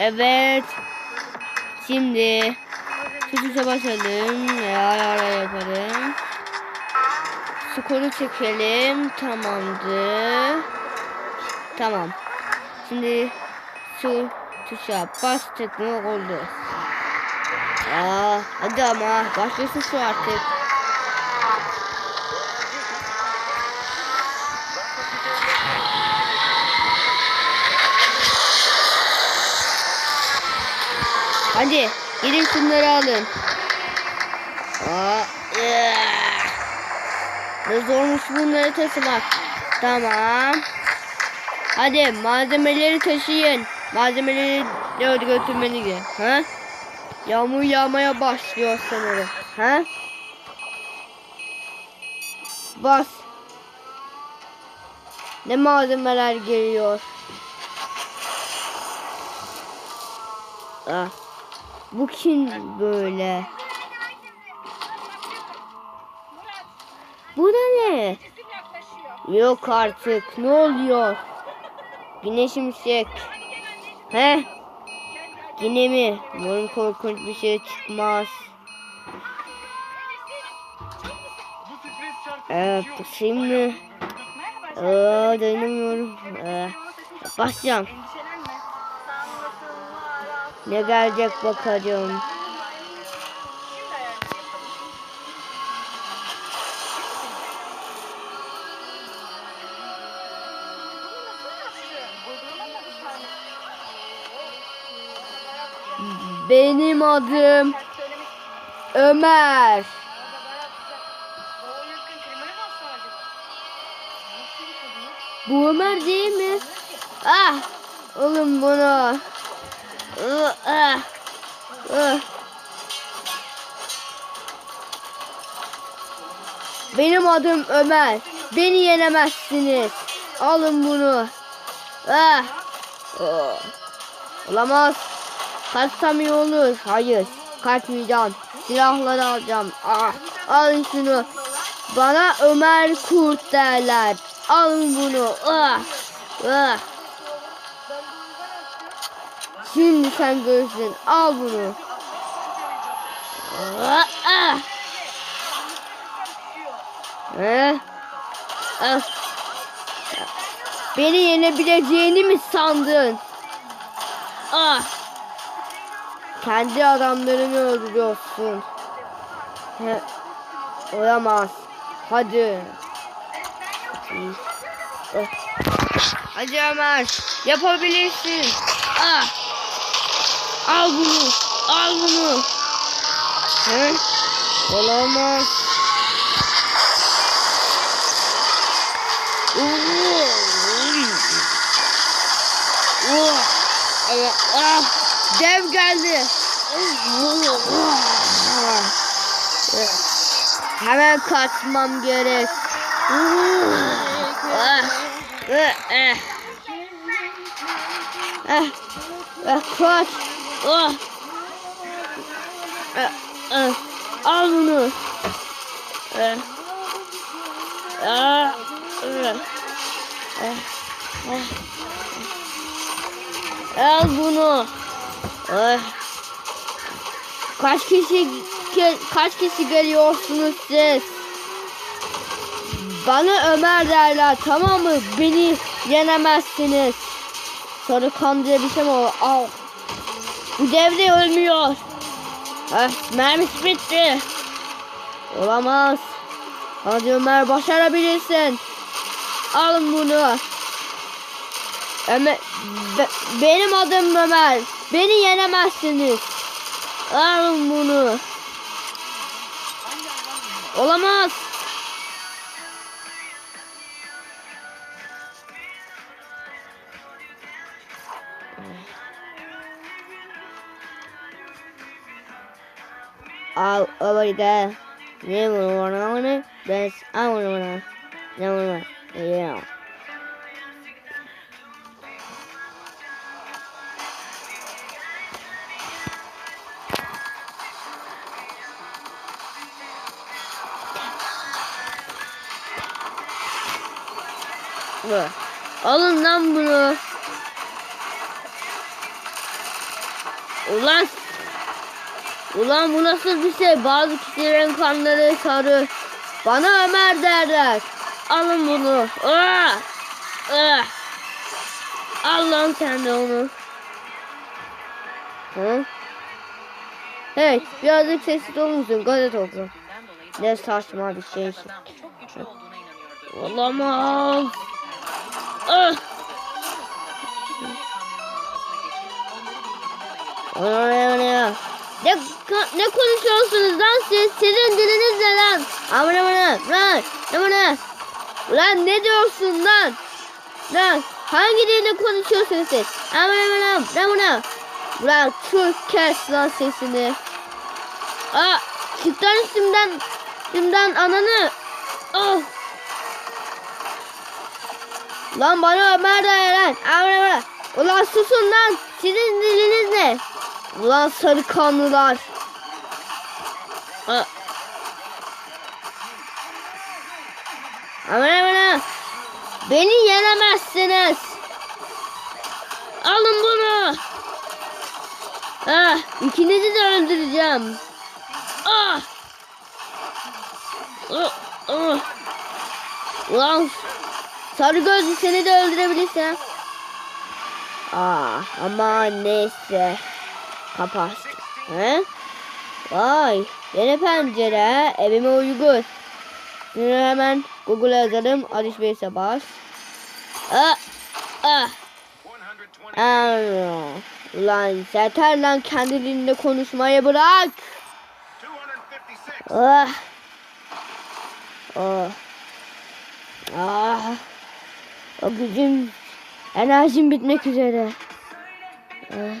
Evet. Şimdi Çocukça başlayalım. Ara ara yaparım. Skoru çekelim. Tamamdır. Tamam. Şimdi şu tuşa bastık mı oldu. Aa, hadi ama başlasın şu artık. Hadi gidin şunları alın. Aa. Ne zormuş bunları taşımak. Tamam. Hadi malzemeleri taşıyın. Malzemeleri de götürmeniz Ha? Yağmur yağmaya başlıyor sanırım. Ha? Bas. Ne malzemeler geliyor? Ah. Bu kim böyle? Bu da ne? Yok artık. Ne oluyor? Güneş şimşek. He? Yine mi? Umarım korkunç bir şey çıkmaz. Evet, şimdi Aa, dayanamıyorum. Ee, basacağım. Ne gelecek bakacağım. Benim adım Ömer. Bu Ömer değil mi? Ah! Oğlum bunu. Ah, ah. Benim adım Ömer. Beni yenemezsiniz. Alın bunu. Ah. Oh. Olamaz. Kaçsam iyi olur. Hayır. Kaçmayacağım. Silahları alacağım. Ah. Alın şunu. Bana Ömer Kurt derler. Alın bunu. Ah. Ah. Şimdi sen görürsün. Al bunu. Ah. Ah. Eh. Ah. Beni yenebileceğini mi sandın? Ah. Kendi adamlarını öldürüyorsun. He. Olamaz. Hadi. Ah. Hadi Ömer. Yapabilirsin. Ah. Al bunu. Al bunu. He? Olamaz. Evet. Ah. Dev geldi. Hemen kaçmam gerek. Kaç. Al bunu. Al bunu. Kaç kişi kaç kişi geliyorsunuz siz? Bana Ömer derler tamam mı? Beni yenemezsiniz. Sarı kan diye bir şey mi o? Al. Bu dev de ölmüyor. Ah, mermisi bitti. Olamaz. Hadi Ömer başarabilirsin. Alın bunu. Ömer, be- benim adım Ömer. Beni yenemezsiniz. Alın bunu. Olamaz. Al orada. Ne var ona? Des avuna. Ne var? Yeah. Bu. Alın lan bunu. Ulan Ulan bu nasıl bir şey? Bazı kişilerin kanları sarı. Bana Ömer derler. Alın bunu. Ah! Ah! Al lan sen de onu. Hı? Hey, birazcık sessiz olur musun? Gazete oku. Ne saçma bir şey. Olamaz. Ah! Birbirinden ayırdı. Ne, ne konuşuyorsunuz lan siz? Sizin diliniz ne lan? Aman aman lan. Aman aman. Lan ne diyorsun lan? Lan hangi dilde konuşuyorsunuz siz? Aman aman aman aman. Lan Türk kes lan sesini. Aa, çık lan üstümden. Üstümden ananı. Oh. Lan bana Ömer de lan. Aman aman. Ulan susun lan. Sizin diliniz ne? Ulan sarı kanlılar. Aman aman. Beni yenemezsiniz. Alın bunu. Ah, ikinizi de öldüreceğim. Ah. Ah, ah. Ulan sarı gözlü seni de öldürebilirsem. Ah, ama neyse. Kapat. He? Vay, yeni pencere, evime uygun. Şimdi hemen Google'a yazalım, alışverişe bas. Ah, ah. Ah, Ulan yeter lan kendi dilinde konuşmayı bırak. Ah. Oh. Ah. O gücüm, enerjim bitmek üzere. Videom.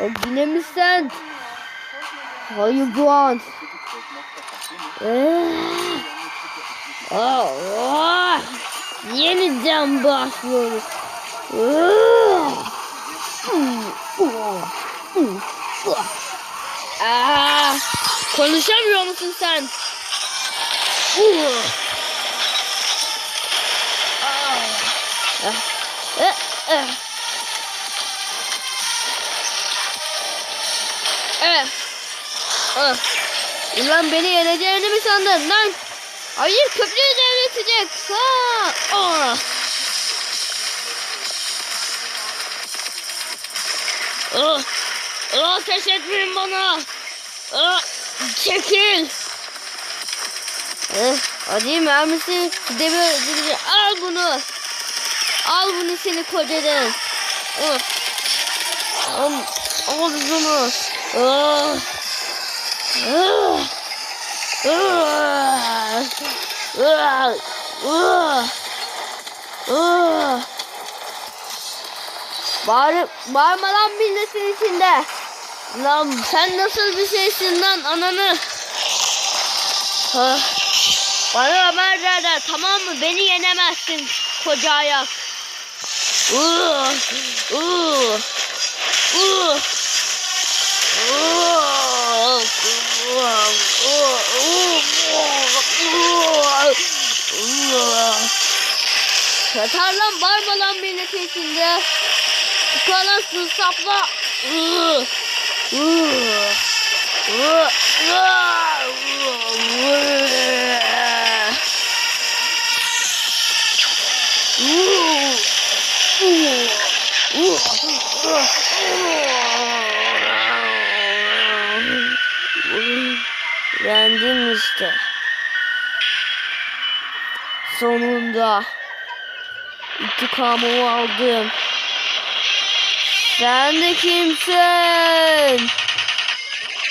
O yine mi sen? Hayır bu an. Yeniden başlıyoruz. Aa, konuşamıyor musun sen? Eh. Ah. Ulan beni yeneceğini mi sandın lan? Hayır köprüyü devletecek. Ha. Ah. Ah. Ateş etmeyin bana. Ah. Çekil. Eh, hadi mermisi demir al bunu. Al bunu seni kocadan. Ah. Al, al bunu. Ah. Ah. Ah. Ah. Ah. Ah. Bağır, bağırma lan milletin içinde. Lan sen nasıl bir şeysin lan ananı. Ah. Bana haber verler tamam mı? Beni yenemezsin koca ayak. Uh, uh, uh. Yeter lan bağırma lan milletin içinde. Kalasın sapla. Yendim işte. Sonunda intikamımı aldım. Sen de kimsin?